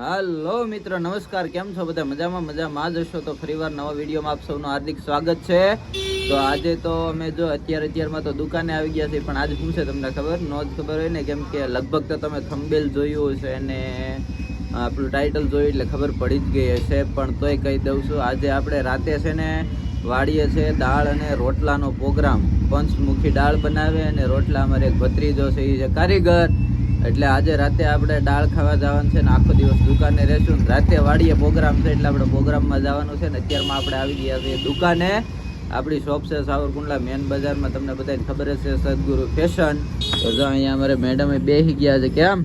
હાલો મિત્રો, નમસ્કાર. કેમ છો બધા? મજામાં? મજામાં જ હશો? તો ફરીવાર નવા વિડીયોમાં આપ સૌનું હાર્દિક સ્વાગત છે. તો આજે તો અમે જો અત્યારે અત્યારમાં તો દુકાને આવી ગયા છીએ, પણ આજે શું છે તમને ખબર? નો જ ખબર હોય ને, કેમ કે લગભગ તો તમે થંબેલ જોયું હશે અને આપણું ટાઇટલ જોયું એટલે ખબર પડી જ ગઈ હશે. પણ તોય કહી દઉં છું, આજે આપણે રાતે છે ને વાડીએ છે દાળ અને રોટલાનો પ્રોગ્રામ. પંચમુખી દાળ બનાવે અને રોટલા અમારે એક ભત્રીજો છે એ છે કારીગર. એટલે આજે રાતે આપણે દાળ ખાવા જવાનું છે ને આખો દિવસ દુકાને રહેશું રાતે વાડીએ પ્રોગ્રામ છે એટલે આપણે પ્રોગ્રામમાં જવાનું છે ને અત્યારમાં આપણે આવી ગયા છીએ દુકાને. આપણી શોપ છે સાવરકુંડલા મેન બજારમાં, તમને બધાને ખબર છે સદગુરુ ફેશન. તો જો અહીંયા અમારે મેડમે બેસી ગયા છે, કેમ?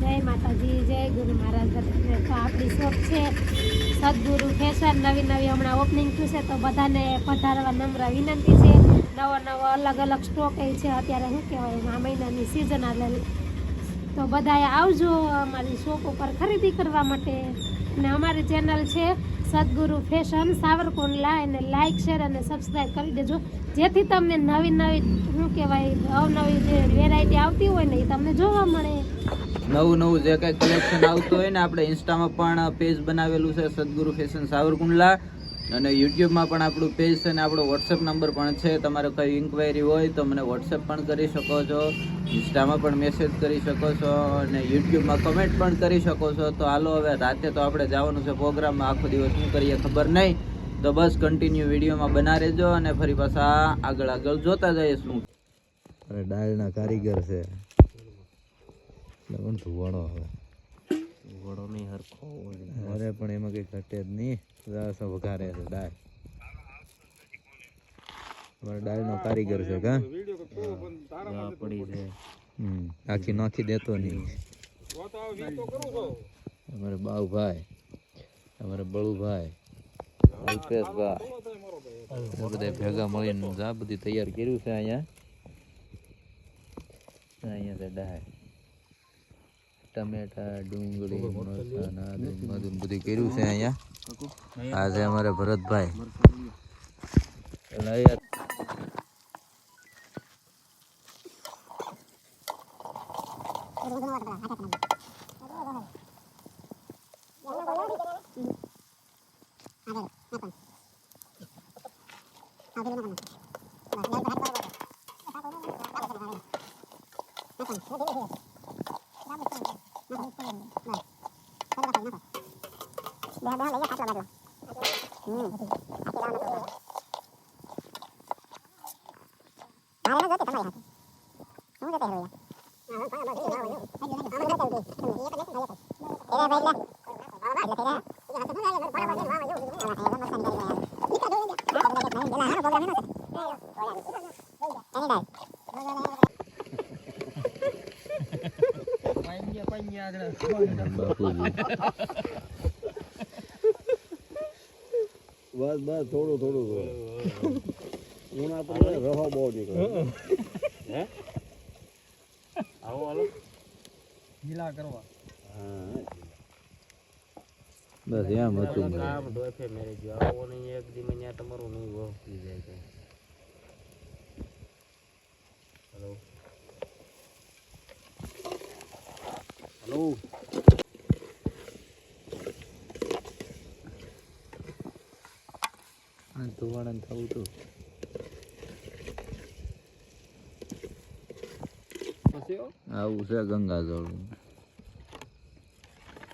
જય માતાજી, જય ગુરુ મહારાજ. આપણી શોપ છે સદગુરુ ફેશન. નવી નવી હમણાં ઓપનિંગ થયું છે, તો બધાને પધારવા નમ્ર વિનંતી છે. નવો નવો અલગ અલગ સ્ટોક છે, અત્યારે શું કહેવાય, આ મહિનાની સિઝન આલે તો બધાએ આવજો અમારી શોપ ઉપર ખરીદી કરવા માટે. અને અમારી ચેનલ છે સદગુરુ ફેશન સાવરકુંડલા, એને લાઇક શેર અને સબસ્ક્રાઈબ કરી દેજો. જેથી તમને નવી નવી, શું કહેવાય, અવનવી જે વેરાયટી આવતી હોય ને એ તમને જોવા મળે. નવું નવું જે કંઈ કલેક્શન આવતું હોય ને, આપણે ઇન્સ્ટામાં પણ પેજ બનાવેલું છે સદગુરુ ફેશન સાવરકુંડલા. અને યુટ્યુબમાં પણ આપણું પેજ છે અને આપણો વોટ્સએપ નંબર પણ છે. તમારે કંઈ ઇન્ક્વાયરી હોય તો મને વોટ્સએપ પણ કરી શકો છો. ઇન્સ્ટામાં પણ મેસેજ કરી શકો છો અને યુટ્યુબમાં કમેન્ટ પણ કરી શકો છો. તો હાલો હવે રાતે તો આપણે જવાનું છે પ્રોગ્રામમાં આખો દિવસ શું કરીએ ખબર નહીં. તો બસ કન્ટિન્યુ વિડીયોમાં બના રહેજો અને ફરી પાછા આગળ આગળ જોતા જઈએ શું. અને ડાયલના કારીગર છે. ધુવાણો હવે ઘોડો નહીં હરખો અરે પણ એમાં કઈ ઘટે જ નહીં. રસ વઘારે છે દાળ. ડાય નો કારીગર છે કા? પડી છે. આખી નાખી દેતો નહીં. અમારે બાઉભાઈ અમારે બળુભાઈ અલ્પેશભાઈ. બધા ભેગા મળીને આ બધી તૈયાર કર્યું છે અહીંયા. અહીંયા દાળ. ટમેટા ડુંગળી મરચાં બધું કર્યું છે અહીંયા. આજે અમારે Bharatbhai. Đó, đó, lấy ra phát là được. Ừ. Đó, nó rớt thì tao lại. Nó rớt thì rồi. Nó rớt thì rồi. Ini dah. બસ બસ થોડું થોડું હું આપણે રહો બહુ નીકળે આવો હાલો હા બસ એમ હતું કામ ડોફે મેરે જો આવો નહીં એક દી મને તમારું નહીં વહુ જાય હેલો હેલો આ ધોવાણ થવું તો. આવું છે ગંગાજળ.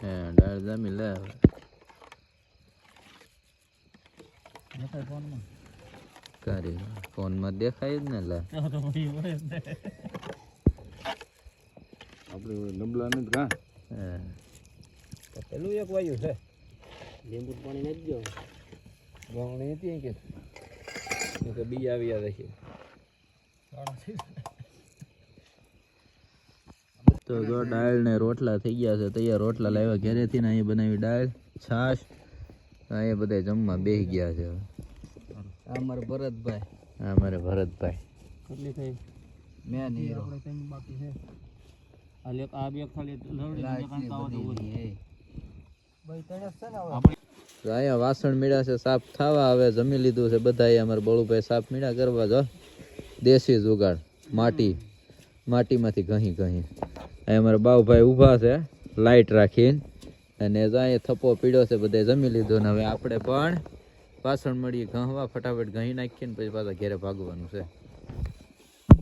હે ડાળ જામી લે હવે. કરી ફોનમાં? દેખાય જ ને લે. આપણે નબળા નથી કા હે. પેલું એક વાયુ છે. લીંબુ પાણી નથી ગયો ગવણી હતી કે? બી આવી આવે છે. તો જો દાળ ને રોટલા થઈ ગયા છે. તૈયાર રોટલા લાવ્યા ઘરેથી ને અહીંયા બનાવી દાળ છાશ. અહીંયા બધા જમવા બેસી ગયા છે. આ મારા ભરતભાઈ. આ અમારે ભરતભાઈ. કેટલી થઈ? મેં હીરો બાકી છે. આ આ બે ખાલી અહીંયા વાસણ મીડા છે સાફ થવા હવે જમી લીધું છે બધાએ અમારે બળુભાઈ સાફ મીડા કરવા જો દેશી જુગાડ માટી. માટીમાંથી ઘહી ઘહી. અમારે અમારા બાઉભાઈ ઊભા છે લાઈટ રાખીને. અને જો અહીંયા થપ્પો પીડ્યો છે બધે જમી લીધો ને હવે આપણે પણ વાસણ મળીએ ઘહવા ફટાફટ ઘહી નાખીએ ને પછી પાછા ઘેરે ભાગવાનું છે.